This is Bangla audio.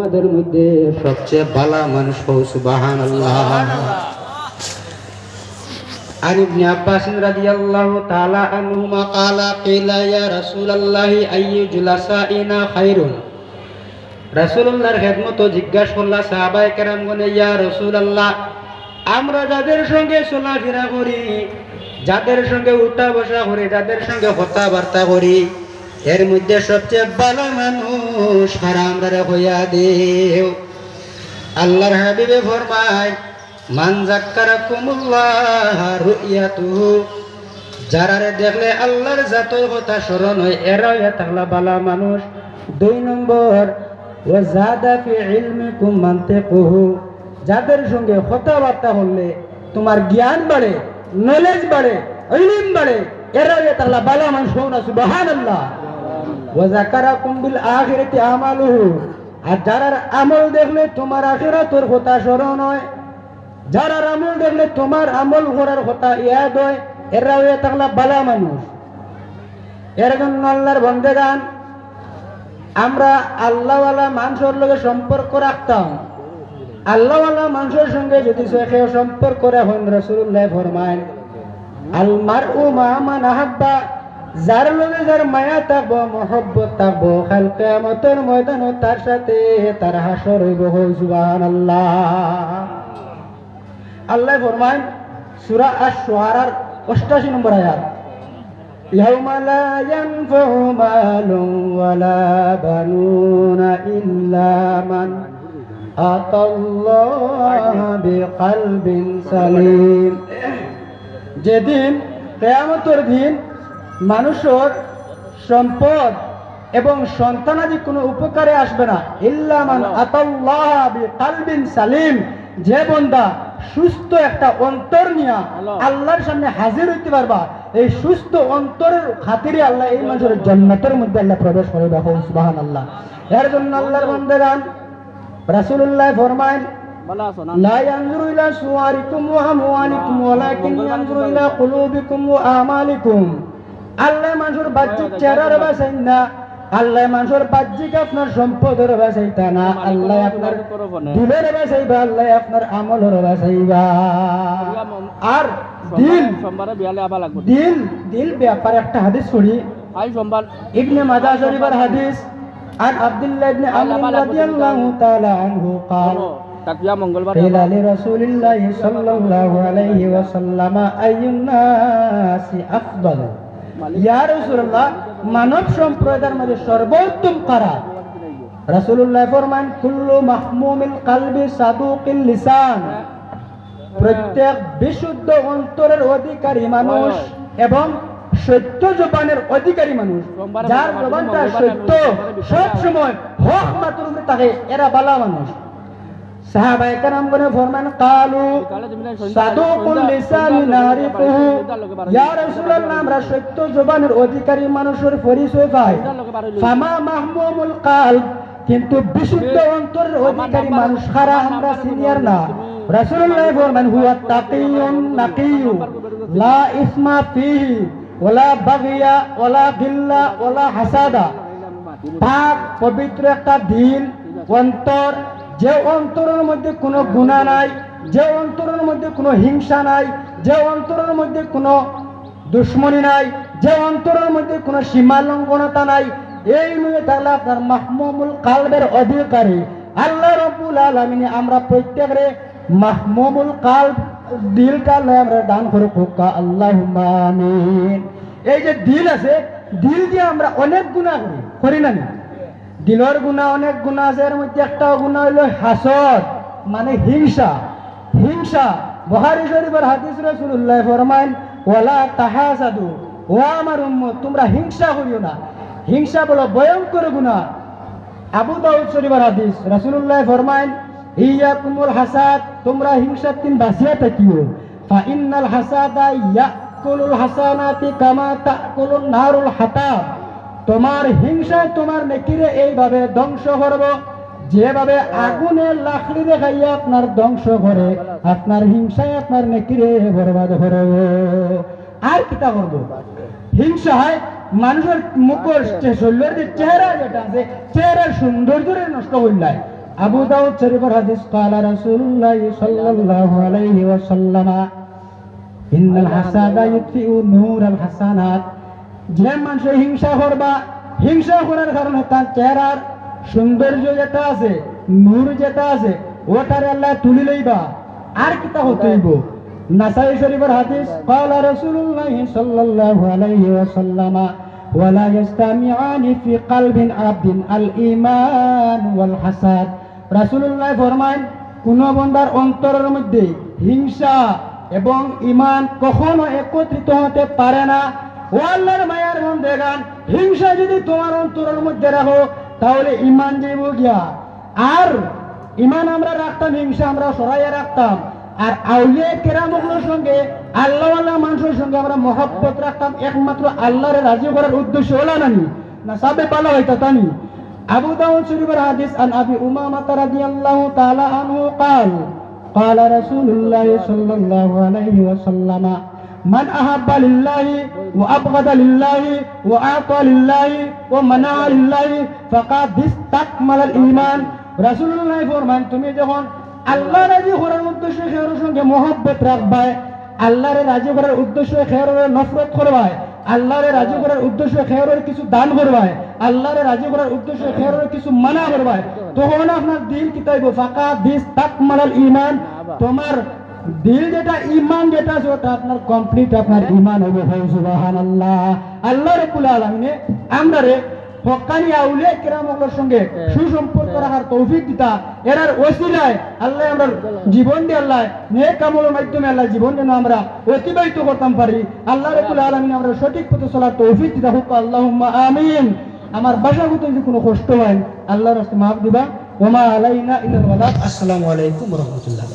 তোমাদের মধ্যে সবচেয়ে বালা মানুষ হও সুবাহান আল্লাহ عن ابن عباس رضي الله تعالى عنهما قال قيل يا رسول الله أي جلسائنا خير রাসূলুল্লাহর খেদমত জিজ্ঞাসা করলা সাহাবায়ে কেরামগণে ইয়া রাসূলুল্লাহ আমরা যাদের সঙ্গে চলাফেরা করি যাদের সঙ্গে উঠা বসা করি যাদের সঙ্গে কথাবার্তা করি এর মধ্যে সবচেয়ে ভালো মানুষ হারা আমরা হইয়া দেও। আল্লাহর হাবিবে ফরমায়, মান জাক্কারাকুমুল্লাহ রুইয়াতুহু যারারে দেখলে আল্লাহর জাতই কথা স্মরণ হয়, এরাও থাকলা বালা মানুষ। দুই নম্বর ও জাদা ফি ইলমিকুম মানতিকুহু যাদের সঙ্গে কথাবার্তা হলে তোমার জ্ঞান বাড়ে নলেজ বাড়ে, ইলম বাড়ে, এরাও থাকলা বালা মানুষ হও না, সুবহানাল্লাহ। ওয়া যাকারাকুম বিল আখিরাতি আমালুহু। আর যারার আমল দেখলে তোমার আখিরাতের কথা স্মরণ হয় যারা আমল দেখলে তোমার আমল করার কথা ইয়াদ হয়, এরা হয়ে থাকলা বালা মানুষ। এর জন্য আল্লাহর বন্দেগান, আমরা আল্লাহওয়ালা মানুষের লগে সম্পর্ক রাখতাম। আল্লাহওয়ালা মানুষের সঙ্গে যদি সে সম্পর্ক রাখুন রসুল্লাহ ফরমায় আল মার ও মান আহাব্বা যার লগে যার মায়া থাকবো মহব্বত থাকবো খাল কেমতের ময়দান তার সাথে তার হাসর হইব সুবহানাল্লাহ আল্লাহ ফরমান সূরা আশ-শুআরার 88 নম্বর আয়াত يوم لا ينفع مال ولا بنون إلا من أتى الله بقلب سليم যেদিন কেয়ামতের দিন মানুষের সম্পদ এবং সন্তানাদি কোনো উপকারে আসবে না ইল্লামান আতাল্লাহ বিকালবিন সালিম যে বন্দা সুস্থ একটা অন্তর নিয়া আল্লাহর সামনে হাজির হইতে পারবা এই সুস্থ অন্তরের খাতিরে আল্লাহ এই মানুষের জান্নাতের মধ্যে আল্লাহ প্রবেশ করে দেখো সুবাহান আল্লাহ এর জন্য আল্লাহর বন্দেগান রাসূলুল্লাহ ফরমায় لا ينظر إلى صوركم وأموالكم ولكن ينظر إلى قلوبكم وأعمالكم আল্লাহ মানুষের বাহ্যিক চেহারার বাসাই না আল্লাহ মানুষের বাহ্যিক আপনার সম্পদের বাসাইতা না আল্লাহ আপনার দিলের বাসাইবা আল্লাহ আপনার আমলের বাসাইবা আর দিল সোমবারে বিয়ালে আবার লাগবে দিল দিল ব্যাপারে একটা হাদিস পড়ি আই সোমবার ইবনে মাজাহ শরীফের হাদিস عن عبد الله بن عمرو رضي الله تعالى عنه قال তাকিয়া মঙ্গলবার قيل لرسول الله صلى الله عليه وسلم أي الناس أفضل মানব সম্প্রদায়ের মধ্যে সর্বোত্তম কারা? ফরমান মাহমুমিল কালবি সাদুকিল লিসান। প্রত্যেক বিশুদ্ধ অন্তরের অধিকারী মানুষ এবং সত্য জোপানের অধিকারী মানুষ, যার সত্য, সবসময় হক মাতুর থাকে এরা বালা মানুষ। সাহাবায়ে কেরাম গনে ফরমান, কালু সাদুকুল লিসান নারিফুহু ইয়া রাসূলুল্লাহ, আমরা সত্য জবানের অধিকারী মানুষের পরিচয় পাই। ফামা মাহমুমুল কালব, কিন্তু বিশুদ্ধ অন্তরের অধিকারী মানুষ খারা আমরা সিনিয়র না। রাসূলুল্লাহ ফরমান, হুয়া তাকিয়ুন নাকিয়ু লা ইসমা ফিহি ওয়ালা বাগিয়া ওয়ালা গিল্লা ওয়ালা হাসাদা। পাক, পবিত্র একটা দিন, অন্তর যে অন্তরের মধ্যে কোনো গুণা নাই, যে অন্তরের মধ্যে কোনো হিংসা নাই, যে অন্তরের মধ্যে কোনো দুশ্মনী নাই, যে অন্তরের মধ্যে কোনো সীমালঙ্ঘনতা নাই, এই নিয়ে তাহলে আপনার মাহমুমুল কালবের অধিকারী আল্লাহ রব্বুল আলমিনে আমরা প্রত্যেকরে মাহমুমুল কাল দিলটা লয়ে আমরা দান করে পোকা আল্লাহ এই যে দিল আছে, দিল দিয়ে আমরা অনেক গুণা করি করি নি? দিলর গুণা, অনেক গুণা আছে, এর মধ্যে একটা গুণা হইল হাসদ মানে হিংসা। হিংসা, বহারি শরীফের হাদিস রাসূলুল্লাহ ফরমাইন ওয়ালা তাহাসাদু ও আমার উম্মত, তোমরা হিংসা করিও না। হিংসা বলো ভয়ঙ্কর গুণা। আবু দাউদ শরীফের হাদিস রাসূলুল্লাহ ফরমাইন ইয়াকুমুল হাসাদ তোমরা হিংসার তিন বাঁচিয়া থাকিও। ফা ইন্নাল হাসাদা ইয়াকুলুল হাসানাতি কামা তাকুলুন নারুল হাতাব। তোমার হিংসায় তোমার নেকিরে এইভাবে ধ্বংস করব। যেভাবে আগুনে লাখড়ি দেখাইয়া আপনার ধ্বংস করে, আপনার হিংসায় আপনার নেকিরে বরবাদ করব। আর কিতা করব? হিংসা হয় মানুষের মুখর চেহারা যেটা আছে, চেহারার সৌন্দর্যরে নষ্ট করলায়। আবু দাউদ শরীফের হাদিস, কালা রাসূলুল্লাহ সাল্লাল্লাহু আলাইহি ওয়াসাল্লাম, ইন্নাল হাসাদা ইউতফিউ নূরাল হাসানাত। যে মানুষ হিংসা করবা হিংসা করার কারণে তার চেহারার সৌন্দর্য যেটা আছে নূর যেটা আছে ওটার আল্লাহ তুলি লইবা আর কিতা হতে হইব নাসাই শরীফের হাদিস قال رسول الله صلى الله عليه وسلم ولا يجتمعان في قلب عبد الإيمان والحسد রাসূলুল্লাহ ফরমান কোন বন্দার অন্তরের মধ্যে হিংসা এবং ইমান কখনো একত্রিত হতে পারে না ও আল্লাহর মায়ার মধ্যে গান হিংসা যদি তোমার অন্তরের মধ্যে রাখো তাহলে ইমান যাইব গিয়া আর ইমান আমরা রাখতাম হিংসা আমরা সরাইয়া রাখতাম আর আউলিয়া কেরামগুলোর সঙ্গে আল্লাহ আল্লাহ মানুষের সঙ্গে আমরা মহব্বত রাখতাম একমাত্র আল্লাহরে রাজি করার উদ্দেশ্য হলো নানি না সাবে পালা হইতা তানি আবু দাউদ শরীফের হাদিস আন আবি উমামা রাদিয়াল্লাহু তাআলা আনহু قال قال رسول الله صلى الله عليه وسلم من أحب لله وأبغض لله وأعطى لله ومنع لله فقد استكمل الإيمان رسول الله ফরমান তুমি যখন আল্লাহ রাজি করার উদ্দেশ্যে খেয়ারের সঙ্গে মহব্বত রাখবাই আল্লাহরে রাজি করার উদ্দেশ্যে খেয়ারের নফরত করবাই আল্লাহরে রাজি করার উদ্দেশ্যে খেয়ারের কিছু দান করবাই আল্লাহরে রাজি করার উদ্দেশ্যে খেয়ারের কিছু মানা করবাই তখন আপনার দিল কি তাইব ফাঁকা দিস তাকমালাল ইমান তোমার দিল যেটা ইমান যেটা আছে ওটা আপনার কমপ্লিট আপনার ইমান হবে। হয় সুবহানাল্লাহ। আল্লাহ রাব্বুল আলামিনে আমরা রে হকানি আউলিয়া কিরামগুলোর সঙ্গে সুসম্পর্ক রাখার তৌফিক দিতা। এরার ওসিলায় আল্লাহ আমরা জীবন দিয়ে আল্লাহ নেক আমলের মাধ্যমে আল্লাহ জীবন যেন আমরা অতিবাহিত করতাম পারি। আল্লাহ রাব্বুল আলামিন আমরা সঠিক পথে চলার তৌফিক দিতা। হোক আল্লাহুম্মা আমিন। আমার বাসাগত যদি কোনো কষ্ট হয় আল্লাহর রাস্তায় মাফ দিবা। ওমা আলাইনা ইল্লাল আসসালামু আলাইকুম ওয়া রাহমাতুল্লাহ।